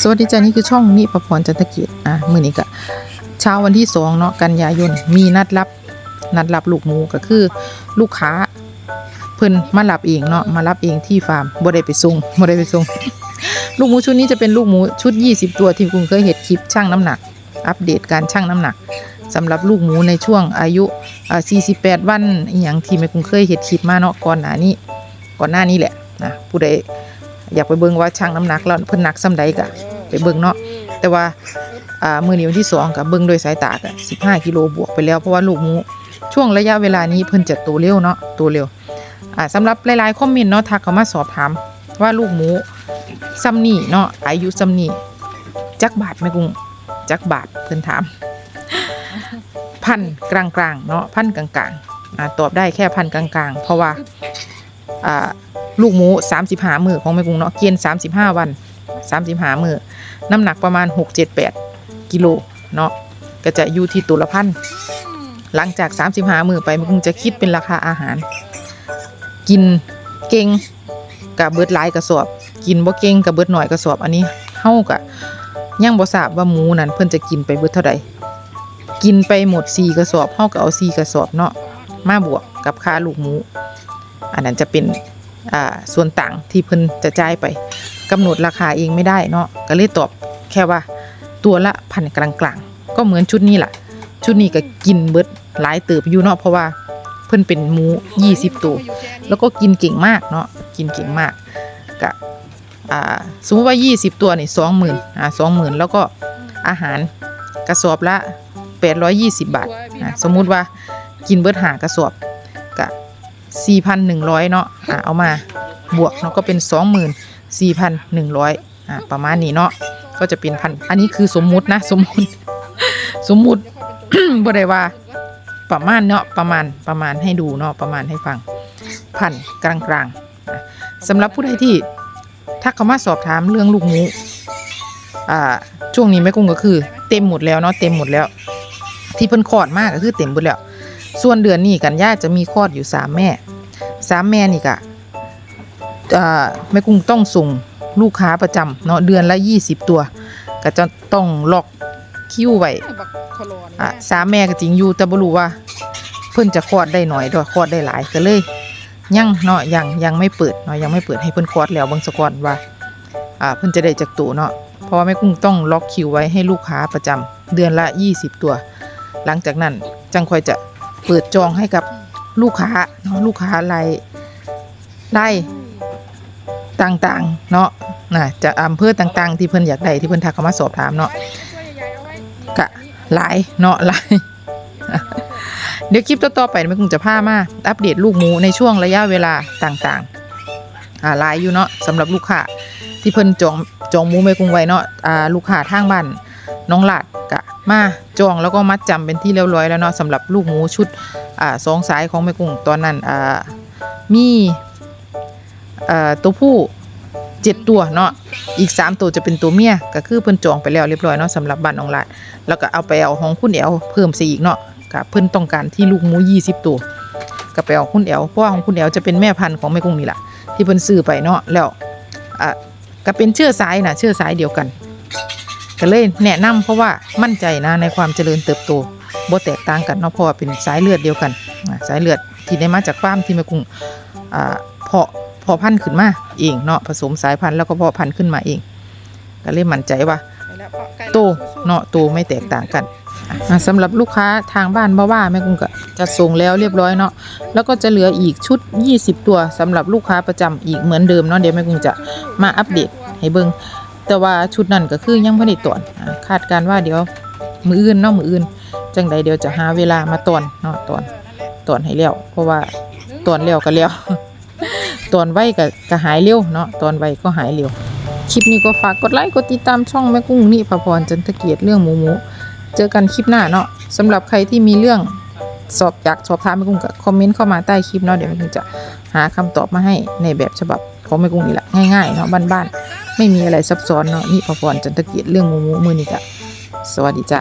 สวัสดีจ้านี่คือช่องนิพพรจันทกียรติอะมื้อนี้ก็เช้าวันที่สองเนาะกันยายนมีนัดรับนัดรับลูกหมูก็คือ ลูกค้าเพิ่นมารับเองเนาะมารับเองที่ฟาร์มบ่ได้ไปส่งบ่ได้ไปส่งลูกหมูชุดนี้จะเป็นลูกหมูชุด 20 ตัวที่คุณเคยเห็นคลิปชั่งน้ำหนัก อัปเดตการชั่งน้ำหนักสำหรับลูกหมูในช่วงอายุอ่า48 วันอย่างที่แม่คุณเคยเห็นคลิปมาเนาะก่อนหน้านี้ ก่อนหน้านี้แหละนะผู้ใด อยากไปเบิ่งว่าชั่งน้ำหนักแล้วเพิ่นหนักส่ำใดก็ไปเบิ่งเนาะแต่ว่าอ่ามือนี้วันที่สองก็เบิ่งโดวยสายตาก็15กิโลบวกไปแล้วเพราะว่าลูกหมูช่วงระยะเวลานี้เพิ่นจะโตเร็วเนาะโตเร็วอ่าสำหรับหลายๆคอมเมนต์เนาะทักเข้ามาสอบถามว่าลูกหมูซ้ำนี่เนาะอายุซ้ำนี่จักบาทแม่กุ้งจักบาทเพิ่นถาม พันกลางๆเนาะพันกลางๆอ่าตอบได้แค่พันกลางๆ เพราะว่าอ่า ลูกหมู35มือของแม่กุ้งเนาะเกณฑ์35วัน35มือน้ำหนักประมาณ6 7 8กิโลเนาะก็จะอยู่ที่ตัวละพันหลังจาก35มือไปแม่กุ้งจะคิดเป็นราคาอาหาร กินเก่งกับเบิดหลายกระสอบ กินบ่เก่งกับเบิดหน่อยกระสอบอันนี้เฮากะยังบ่ทราบว่าหมูนั้นเพิ่นจะกินไปเบิดเท่าใดกินไปหมด4กระสอบเฮาก็เอา4กระสอบเนาะมาบวกกับค่าลูกหมู อันนั้นจะเป็น ส่วนต่างที่เพิ่นจะจ่ายไปกำหนดราคาเองไม่ได้เนาะก็เลยตอบแค่ว่าตัวละพันกลางๆ ก็เหมือนชุดนี้แหละชุดนี้ก็กินเบิดหลายเติบอยู่เนาะเพราะว่าเพิ่นเป็นหมู20ตัว แล้วก็กินเก่งมากเนาะกินเก่งมากก็สมมติว่า 20 ตัวนี่20,000อ่า20,000แล้วก็อาหารกระสอบละ 820 บาทอ่าสมมุติว่ากินเบิดหากระสอบ 4,100เนาะอะเอามาบวกเนาะก็เป็น24,100อะประมาณนี้เนาะก็จะเป็นพันอันนี้คือสมมุตินะสมมุติสมมุติบ่ได้ว่าประมาณเนาะประมาณประมาณให้ดูเนาะประมาณให้ฟังพันกลางๆอะสำหรับผู้ใดที่ทักเข้ามาสอบถามเรื่องลูกหมูอ่าช่วงนี้แม่กุ้งก็คือ เต็มหมดแล้วเนาะเต็มหมดแล้ว ที่เพิ่นคอดมากก็คือเต็มหมดแล้ว ส่วนเดือนนี้กันย่าจะมีคลอดอยู่สามแม่สามแม่นี่กะแม่กุ้งต้องส่งลูกค้าประจำเนาะเดือนละยี่สิบตัว ก็จะต้องล็อกคิวไว้สามแม่ก็จริงอยู่แต่บ่รู้ว่า เพิ่นจะคลอดได้หน่อยดอกคลอดได้หลายก็เลยยังเนาะยังยังไม่เปิดเนาะยังไม่เปิดให้เพิ่นคลอดแล้วบางสกอนว่าอ่าเพิ่นจะได้จากตัวเนาะเพราะว่าแม่กุ้งต้องล็อกคิวไว้ให้ลูกค้าประจำเดือนละ 20 ตัว หลังจากนั้นจังค่อยจะ เปิดจองให้กับลูกค้าเนาะลูกค้ารายได้ต่างๆ เนาะนะจะอำเภอต่างๆ ที่เพิ่นอยากได้ที่เพิ่นทักเข้ามาสอบถามเนาะกะหลายเนาะหลายเดี๋ยวคลิปต่อๆไปแม่คงจะพามาอัปเดตลูกหมูในช่วงระยะเวลาต่างๆอ่าหลายอยู่เนาะสำหรับลูกค้าที่เพิ่นจองจองหมูแม่คงไว้เนาะอ่าลูกค้าทางบ้านน้องหลาดกะ มาจองแล้วก็มัดจำเป็นที่เรียบร้อยแล้วเนาะสำหรับลูกหมูชุดอ่าสองสายของแม่กุ้งตอนนั้นอ่ามีอ่าตัวผู้เจ็ดตัวเนาะอีกสามตัวจะเป็นตัวเมียก็คือเพิ่นจองไปแล้วเรียบร้อยเนาะสำหรับบ้านองลาดแล้วก็เอาไปเอาของคุณแอลเพิ่มซะอีกเนาะกับเพิ่นต้องการที่ลูกหมู20ตัวก็ไปเอาคุณแอลเพราะว่าของคุณแอลจะเป็นแม่พันธุ์ของแม่กุ้งนี่แหละที่เพิ่นซื้อไปเนาะแล้วอะก็เป็นเชื้อสายนะเชื้อสายเดียวกัน ก็เลยแนะนำเพราะว่ามั่นใจนะในความเจริญเติบโตบ่แตกต่างกันเนาะเพราะว่าเป็นสายเลือดเดียวกัน สายเลือดที่ได้มาจากฟาร์มที่แม่กุ้งอ่าเพาะเพาะพันธุ์ขึ้นมาเองเนาะผสมสายพันธุ์แล้วก็เพาะพันธุ์ขึ้นมาเอง ก็เลยมั่นใจว่าโตเนาะโตไม่แตกต่างกันสำหรับลูกค้าทางบ้านบ่าว่าแม่กุ้งก็จะส่งแล้วเรียบร้อยเนาะแล้วก็จะเหลืออีกชุด 20 ตัวสำหรับลูกค้าประจำอีกเหมือนเดิมเนาะเดี๋ยวแม่กุ้งจะมาอัปเดตให้เบิ่ง แต่ว่าชุดนั้นก็คือยังไม่ได้ตอนคาดการว่าเดี๋ยวมืออื่นเนาะมืออื่น จังใดเดี๋ยวจะหาเวลามาตอนเนาะตอนตอนให้แล้วเพราะว่าตอนแล้วก็แล้วตอนไวก็ก็หายเร็วเนาะตอนไวก็หายเร็วคลิปนี้ก็ฝากกดไลค์กดติดตามช่องแม่กุ้งนี่พพรจันทเกียรติเรื่องหมูหมูเจอกันคลิปหน้าเนาะสำหรับใครที่มีเรื่องสอบอยากสอบถามแม่กุ้งก็คอมเมนต์เข้ามาใต้คลิปเนาะเดี๋ยวแม่กุ้งจะหาคำตอบมาให้ในแบบฉบับของแม่กุ้งนี่แหละง่ายๆเนาะบ้านๆ ไม่มีอะไรซับซ้อนเนาะนี่พอพรจันทเกียรติเรื่องมูมูมือนี่กะสวัสดีจ้ะ